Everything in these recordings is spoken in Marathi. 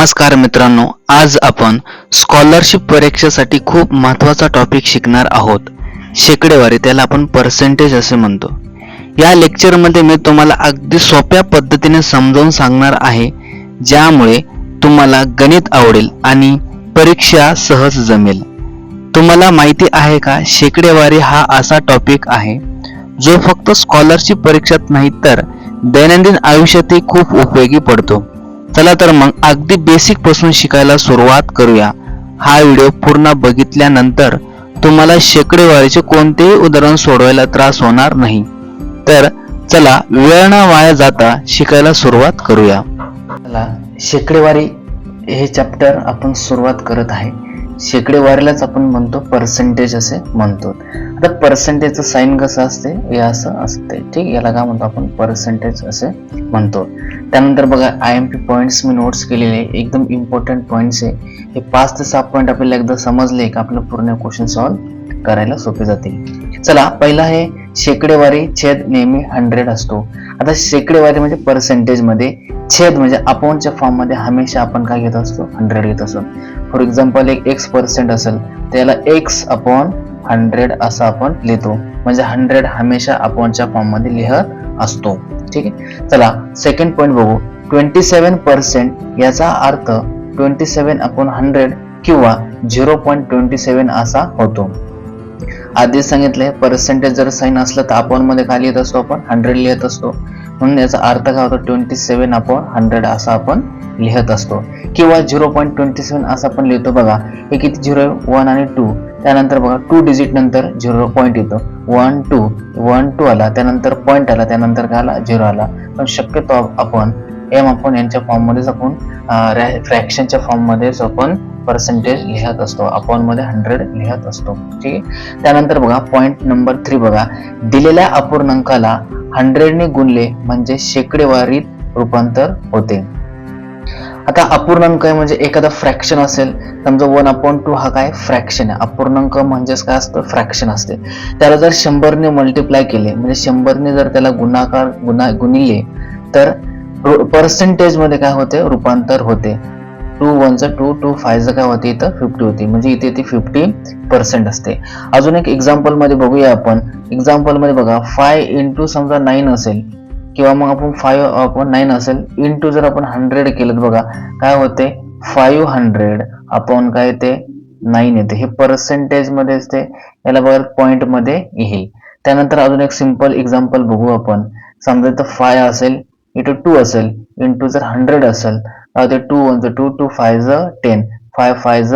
नमस्कार मित्रांनो आज आपण स्कॉलरशिप परीक्षेसाठी खूप महत्त्वाचा टॉपिक शिकणार आहोत. शेकडेवारी त्याला आपण पर्सेंटेज असे म्हणतो. या लेक्चरमध्ये मी तुम्हाला अगदी सोप्या पद्धतीने समजावून सांगणार आहे ज्यामुळे तुम्हाला गणित आवडेल आणि परीक्षा सहज जमेल. तुम्हाला माहिती आहे का शेकडेवारी हा असा टॉपिक आहे जो फक्त स्कॉलरशिप परीक्षेत नाही तर दैनंदिन आयुष्यातही खूप उपयोगी पडतो. चला तर मग अगदी बेसिकपासून शिकायला सुरुवात करूया. हा व्हिडिओ पूर्ण बघितल्यानंतर तुम्हाला शेकडेवारीचे कोणतेही उदाहरण सोडवायला त्रास होणार नाही. तर चला वेळ न वाया जाता शिकायला सुरुवात करूया. चला शेकडेवारी हे चॅप्टर आपण सुरुवात करत आहे. शेकडेवारीलाच आपण म्हणतो पर्सेंटेज असे म्हणतो. आता पर्सेंटेजचं साईन कसं असते हे असं असते ठीक याला काय म्हणतो आपण? पर्सेंटेज असे म्हणतो. त्यानंतर बघा आय एम पी पॉईंट्स मी नोट्स केलेले एकदम इम्पॉर्टंट पॉईंट्स आहे. हे पाच ते सहा पॉईंट आपल्याला एकदा समजले की आपलं पूर्ण क्वेश्चन सॉल्व्ह करायला सोपे जातील. चला पहिला आहे शेकडेवारी छेद नेहमी हंड्रेड असतो. आता शेकडेवारी म्हणजे पर्सेंटेजमध्ये छेद म्हणजे अकाउंटच्या फॉर्ममध्ये हमेशा आपण काय घेत असतो? हंड्रेड घेत असतो. फॉर एक्झाम्पल एक एक्स पर्सेंट असेल त्याला एक्स अपॉन हंड्रेड असं आपण लिहितो. म्हणजे हंड्रेड हमेशा अपॉनच्या फॉर्ममध्ये लिहत असतो. ठीक आहे? चला सेकंड पॉईंट बघू. ट्वेंटी सेवन पर्सेंट याचा अर्थ ट्वेंटी सेवन अपॉन हंड्रेड किंवा झिरो पॉईंट ट्वेंटी सेवन असा होतो. आधी सांगितलंय पर्सेंटेज जर साईन असलं तर आपण मध्ये काय लिहित असतो आपण? हंड्रेड लिहित असतो. म्हणून याचा अर्थ काय होतो? ट्वेंटी सेवन अपॉन हंड्रेड असा आपण लिहित असतो. किंवा झिरो पॉईंट ट्वेंटी सेवन असं आपण लिहितो बघा. हे किती? झिरो वन आणि टू त्यानंतर बघा टू डिजिट नंतर झिरो पॉईंट येतो. वन टू वन टू आला त्यानंतर पॉईंट आला त्यानंतर काय आला? झिरो आला. पण शक्यतो आपण एम आपण यांच्या फॉर्ममध्येच आपण फ्रॅक्शनच्या फॉर्ममध्येच आपण पर्सेंटेज लिहत असतो. अपॉनमध्ये हंड्रेड लिहत असतो. ठीक आहे त्यानंतर बघा पॉइंट नंबर थ्री बघा. दिलेल्या अपूर्णांकाला हंड्रेडने गुणले म्हणजे शेकडेवारीत रूपांतर होते. आता अपूर्णांक आहे म्हणजे एखादा फ्रॅक्शन असेल समजा वन अपॉन टू हा काय? फ्रॅक्शन आहे. अपूर्णांक म्हणजेच काय असतं? फ्रॅक्शन असते. त्याला जर शंभरने मल्टिप्लाय केले म्हणजे शंभरने जर त्याला गुणाकार गुणा गुणिले तर पर्सेंटेजमध्ये काय होते? रूपांतर होते. टू वनचं टू टू फायचं काय होते? इथं फिफ्टी होती. म्हणजे इथे ती फिफ्टी पर्सेंट असते. अजून एक एक्झाम्पलमध्ये बघूया आपण. एक्झाम्पलमध्ये बघा फाय इंटू समजा नाईन असेल किंवा मग आपण फाईव्ह आपण नाईन असेल इंटू जर आपण हंड्रेड केलं बघा काय होते? फाईव्ह हंड्रेड आपण काय ते नाईन येते. हे पर्सेंटेजमध्ये असते. याला बघा पॉइंटमध्ये येईल. त्यानंतर अजून एक सिंपल एक्झाम्पल बघू आपण. समजा इथं फाय असेल इटू टू असेल इंटू जर हंड्रेड असेल ते two one two two five ज टेन फाय फाय ज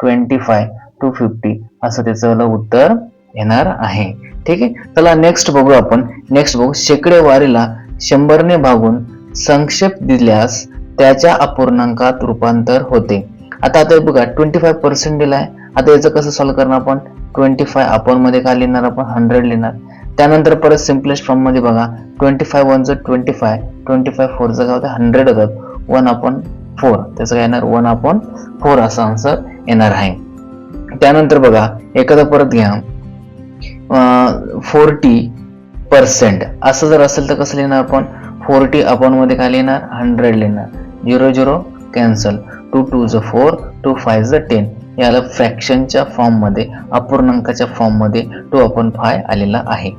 ट्वेंटी फाय टू फिफ्टी असं त्याचं उत्तर येणार आहे. ठीक आहे? चला नेक्स्ट बघू आपण. नेक्स्ट बघू. शेकडेवारीला शंभरने भागून संक्षेप दिल्यास त्याच्या अपूर्णांकात रूपांतर होते. आता आता बघा ट्वेंटी फाय पर्सेंट दिलाय. आता याचं कसं सॉल्व्ह करणार आपण? ट्वेंटी फाय आपण मध्ये काय लिहिणार आपण? हंड्रेड लिहिणार. त्यानंतर परत सिम्पलेस्ट फॉर्ममध्ये बघा. ट्वेंटी फाय वनचं ट्वेंटी फाय ट्वेंटी फाय फोरचं काय होतं? हंड्रेड होतात वन अपॉन फोर त्याचं काय येणार? वन अपॉन फोर असा आन्सर येणार आहे. त्यानंतर बघा एखादा परत घ्या. फोर्टी पर्सेंट असं जर असेल तर कसं लिहिणार आपण? फोर्टी अपॉनमध्ये काय लिहिणार? हंड्रेड लिहिणार. Zero zero cancel two two ज फोर टू फाय ज टेन याला फ्रॅक्शनच्या फॉर्ममध्ये अपूर्णांकाच्या फॉर्ममध्ये टू अपॉन फाय आलेला आहे.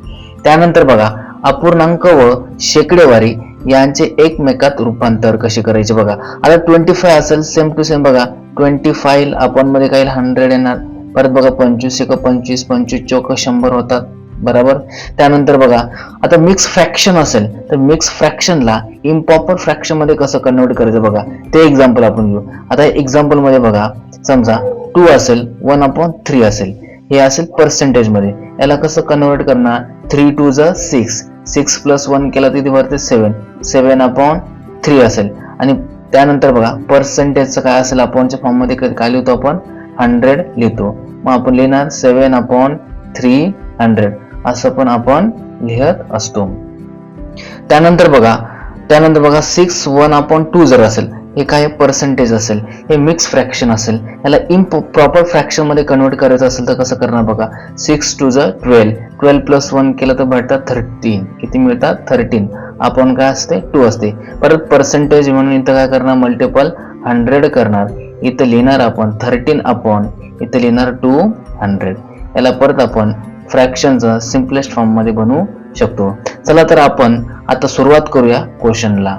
त्यानंतर बघा अपूर्णांक व शेकडेवारी यांचे एकमेकात रूपांतर कसे करायचे बघा. आता ट्वेंटी फाय असेल सेम टू सेम बघा. ट्वेंटी फाय अपॉनमध्ये काही हंड्रेड येणार? परत बघा पंचवीस एक पंचवीस पंचवीस चौक शंभर होतात. बरोबर? त्यानंतर बघा आता मिक्स फ्रॅक्शन असेल तर मिक्स फ्रॅक्शनला इम्प्रॉपर फ्रॅक्शनमध्ये कसं कन्वर्ट करायचं बघा? ते एक्झाम्पल आपण घेऊ. आता एक्झाम्पलमध्ये बघा समजा टू असेल वन अपॉन थ्री असेल. हे असेल पर्सेंटेजमध्ये. याला कसं कन्वर्ट करणार? थ्री टू ज सिक्स सिक्स प्लस वन केला तिथे वरते? सेवन सेवन अपॉन थ्री असेल. आणि त्यानंतर बघा पर्सेंटेजचं काय असेल? अपॉनच्या फॉर्ममध्ये काय लिहितो आपण हंड्रेड लिहितो. मग आपण लिहिणार सेवन अपॉन थ्री हंड्रेड असं पण आपण लिहत असतो. त्यानंतर बघा त्यानंतर बघा सिक्स वन अपॉन टू जर असेल हे काय पर्सेंटेज असेल हे मिक्स फ्रॅक्शन असेल याला इम प्रॉपर फ्रॅक्शनमध्ये कन्वर्ट करायचं असेल तर कसं करणार बघा? सिक्स टू ज ट्वेल्व ट्वेल्व प्लस वन केलं तर भेटतात थर्टीन किती मिळतात? थर्टीन आपण काय असते? टू असते. परत पर्सेंटेज म्हणून इथं काय करणार? मल्टिपल हंड्रेड करणार. इथं लिहिणार आपण थर्टीन अपॉन इथं लिहिणार टू हंड्रेड याला परत आपण फ्रॅक्शनचं सिम्पलेस्ट फॉर्ममध्ये बनवू शकतो. चला तर आपण आता सुरुवात करूया क्वेश्चनला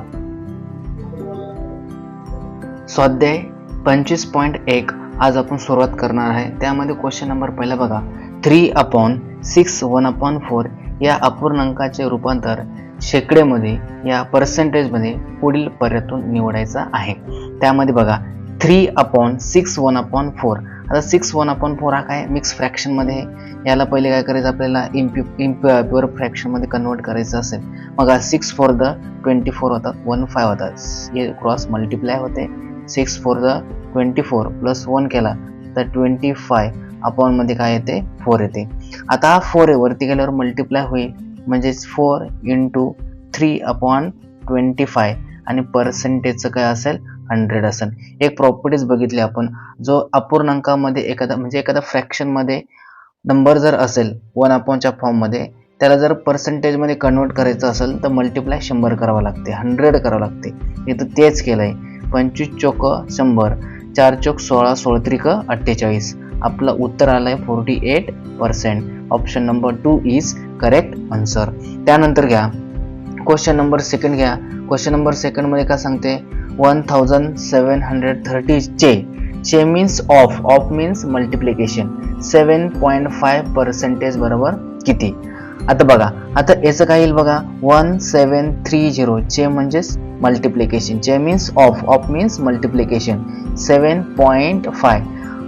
स्वाध्याय पंचवीस पॉईंट एक. आज आपण सुरुवात करणार आहे. त्यामध्ये क्वेश्चन नंबर पहिला बघा. Three upon six one upon four या अपूर्णांकाचे रूपांतर शेकडेमध्ये या पर्सेंटेजमध्ये पुढील पर्यातून निवडायचं आहे. त्यामध्ये बघा three upon six one upon four आता सिक्स वन अपॉन फोर हा काय? मिक्स फ्रॅक्शनमध्ये याला पहिले काय करायचं? आपल्याला इम्प्यू इम्प प्युअर फ्रॅक्शनमध्ये कन्वर्ट करायचं असेल. मग six four the twenty four होतात वन फाय होतात हे क्रॉस मल्टिप्लाय होते. Six four the twenty four plus one केला. तर ट्वेंटी फाय अपॉनमध्ये काय येते? फोर येते. आता हा फोर आहे. वरती गेल्यावर मल्टिप्लाय होईल. म्हणजेच four into three upon twenty five आणि पर्सेंटेजचं काय असेल? हंड्रेड असेल एक प्रॉपर्टीज बघितली आपण जो अपूर्णांकामध्ये एखादा म्हणजे एखादा फ्रॅक्शनमध्ये नंबर जर असेल वन अपॉनच्या फॉर्ममध्ये त्याला जर पर्सेंटेजमध्ये कन्वर्ट करायचं असेल तर मल्टिप्लाय शंभर करावं लागते हंड्रेड करावं लागते. इथं तेच केलं आहे पंचवीस चोक शंभर चार चोक सोळा सोळा त्रिक अठ्ठेचाळीस. आपलं उत्तर आलं आहे forty eight percent option number two is correct answer त्यानंतर घ्या. क्वेश्चन नंबर सेकंड घ्या. क्वेश्चन नंबर सेकंडमध्ये काय सांगते? One thousand seven hundred thirty चे चे means of of means multiplication seven point five percentage बरोबर किती? आता बघा आता याचं काय येईल बघा? वन सेवन थ्री झिरो चे म्हणजेच मल्टिप्लिकेशन चे means of of means multiplication seven point five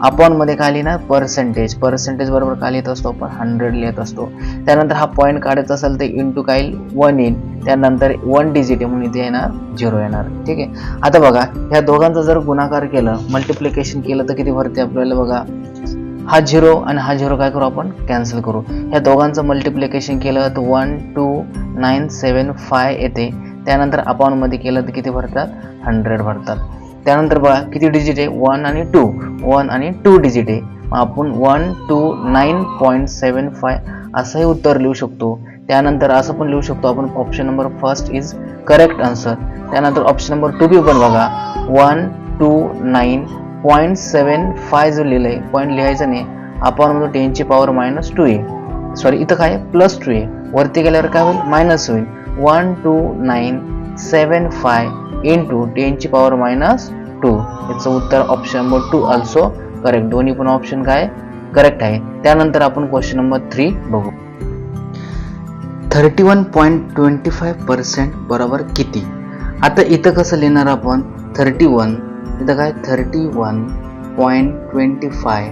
अपॉनमध्ये काय लिहिणार पर्सेंटेज पर्सेंटेज बरोबर काय लिहित असतो आपण हंड्रेड लिहित असतो. त्यानंतर हा पॉईंट काढायचा असेल तर इंटू काय येईल वन येईल त्यानंतर वन डिजिट म्हणून इथे येणार झिरो येणार. ठीक आहे? आता बघा ह्या दोघांचा जर गुणाकार केलं मल्टिप्लिकेशन केलं तर किती भरते आपल्याला बघा? हा झिरो आणि हा झिरो काय करू आपण? कॅन्सल करू. ह्या दोघांचं मल्टिप्लिकेशन केलं तर one two nine seven five येते. त्यानंतर अपॉनमध्ये केलं तर किती भरतात? हंड्रेड भरतात. त्यानंतर बघा किती डिजिट आहे? वन आणि टू वन आणि टू डिजिट आहे. आपण one two nine point seven five असंही उत्तर लिहू शकतो. त्यानंतर असं पण लिहू शकतो आपण option number first is correct answer त्यानंतर ऑप्शन नंबर टू बी पण बघा. One two nine point seven five जो लिहिलं आहे पॉईंट लिहायचं नाही. आपण म्हणतो टेनची पॉवर मायनस टू आहे. सॉरी इथं काय? प्लस टू आहे. वरती गेल्यावर काय होईल? मायनस होईल. One two nine seven five into टेनची power minus two याचं उत्तर option number two also correct दोन्ही पण ऑप्शन काय? करेक्ट आहे. त्यानंतर आपण क्वेश्चन नंबर थ्री बघू. Thirty one point twenty five percent बरोबर किती? आता इथं कसं लिहिणार आपण? थर्टी वन इथं काय? Thirty one point twenty five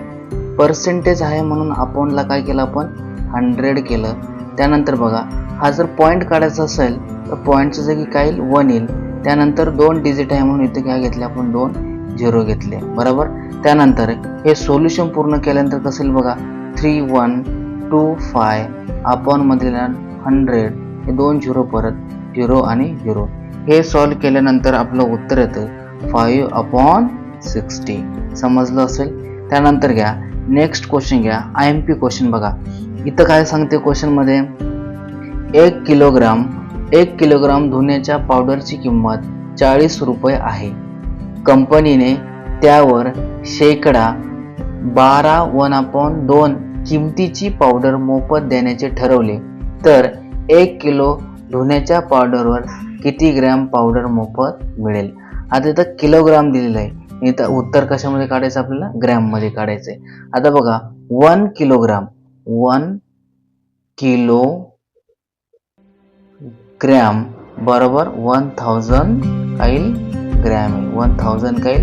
percentage आहे म्हणून आपणला काय केलं आपण? हंड्रेड केलं. त्यानंतर बघा हा जर पॉईंट काढायचा असेल तर पॉईंटच्या जागी काय येईल? वन येईल. त्यानंतर दोन डिजिट आहे म्हणून इथे काय घेतले आपण दोन झिरो घेतले. बरोबर? त्यानंतर हे सोल्युशन पूर्ण केल्यानंतर कसं येईल बघा? थ्री वन टू फाय अपॉनमध्ये हंड्रेड हे दोन झिरो परत झिरो आणि झिरो हे सॉल्व केल्यानंतर आपलं उत्तर येतं फाईव्ह अपॉन सिक्स्टी समजलं असेल? त्यानंतर घ्या. नेक्स्ट क्वेश्चन घ्या. आय एम पी क्वेश्चन बघा. इथं काय सांगते क्वेश्चनमध्ये एक किलोग्राम एक किलोग्राम धुण्याच्या पावडरची किंमत चाळीस रुपये आहे. कंपनीने त्यावर शेकडा बारा वन अपॉन दोन किमतीची पावडर मोफत देण्याचे ठरवले. तर एक किलो धुण्याच्या पावडरवर किती ग्रॅम पावडर मोफत मिळेल? आता इथं किलोग्राम दिलेलं आहे. इथं उत्तर कशामध्ये काढायचं आपल्याला? ग्रॅममध्ये काढायचं आहे. आता बघा one kilogram one kilo gram बरोबर वन थाउजंड काही ग्रॅम येईल वन थाउजंड काही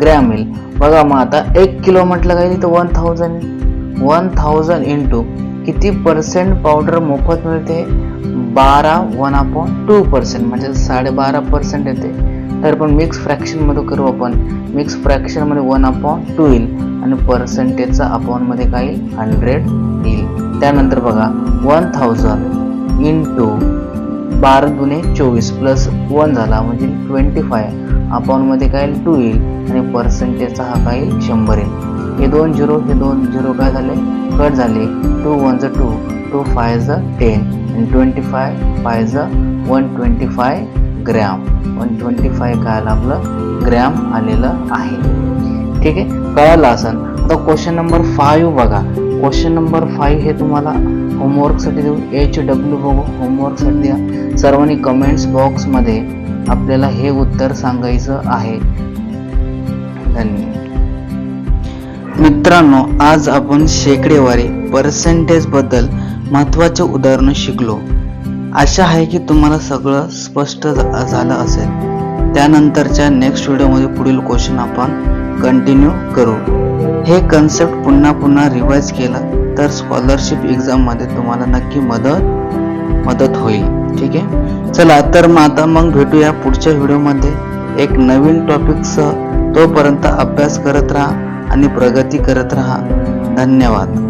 ग्रॅम येईल बघा मग आता एक किलो म्हटलं काही तर one thousand. One thousand into किती पर्सेंट पावडर मोफत मिळते? बारा वन अपॉन टू पर्सेंट म्हणजे साडेबारा पर्सेंट येते. तर पण मिक्स फ्रॅक्शनमध्ये करू आपण. मिक्स फ्रॅक्शनमध्ये वन अपॉन टू येईल. आणि पर्सेंटेजचा अपॉनमध्ये काय येईल हंड्रेड येईल. त्यानंतर बघा वन थाउजंड इंटू बारा दुने चोवीस प्लस वन झाला म्हणजे ट्वेंटी फाय. अपॉनमध्ये काय टू येईल. आणि पर्सेंटेजचा हा काय येईल? शंभर येईल. हे दोन झिरो हे दोन झिरो काय झाले? कट झाले. टू वन ज टू टू फाय ज टेन आणि ट्वेंटी फाय फाय ज one twenty five gram one twenty five काय आलं आपलं? ग्रॅम आलेलं आहे. ठीक आहे? कळालं असेल आता क्वेश्चन नंबर फाईव्ह बघा. क्वेश्चन नंबर फाईव्ह हे तुम्हाला होमवर्कसाठी देऊ. एच डब्ल्यू बघू होमवर्कसाठी द्या. सर्वांनी कमेंट्स बॉक्समध्ये आपल्याला हे उत्तर सांगायचं आहे. धन्यवाद. मित्रांनो आज आपण शेकडेवारी पर्सेंटेजबद्दल महत्त्वाचे उदाहरणं शिकलो. आशा आहे की तुम्हाला सगळं स्पष्ट झा- झालं असेल. त्यानंतरच्या नेक्स्ट व्हिडिओमध्ये पुढील क्वेश्चन आपण कंटिन्यू करू. हे कन्सेप्ट पुन्हा पुन्हा रिवाइज केलं. तर स्कॉलरशिप एक्झाममध्ये तुम्हाला नक्की मदत मदत होईल. ठीक आहे? चला तर मग आता मग भेटूया पुढच्या व्हिडिओमध्ये एक नवीन टॉपिकसह तोपर्यंत अभ्यास करत राहा आणि प्रगती करत राहा. धन्यवाद.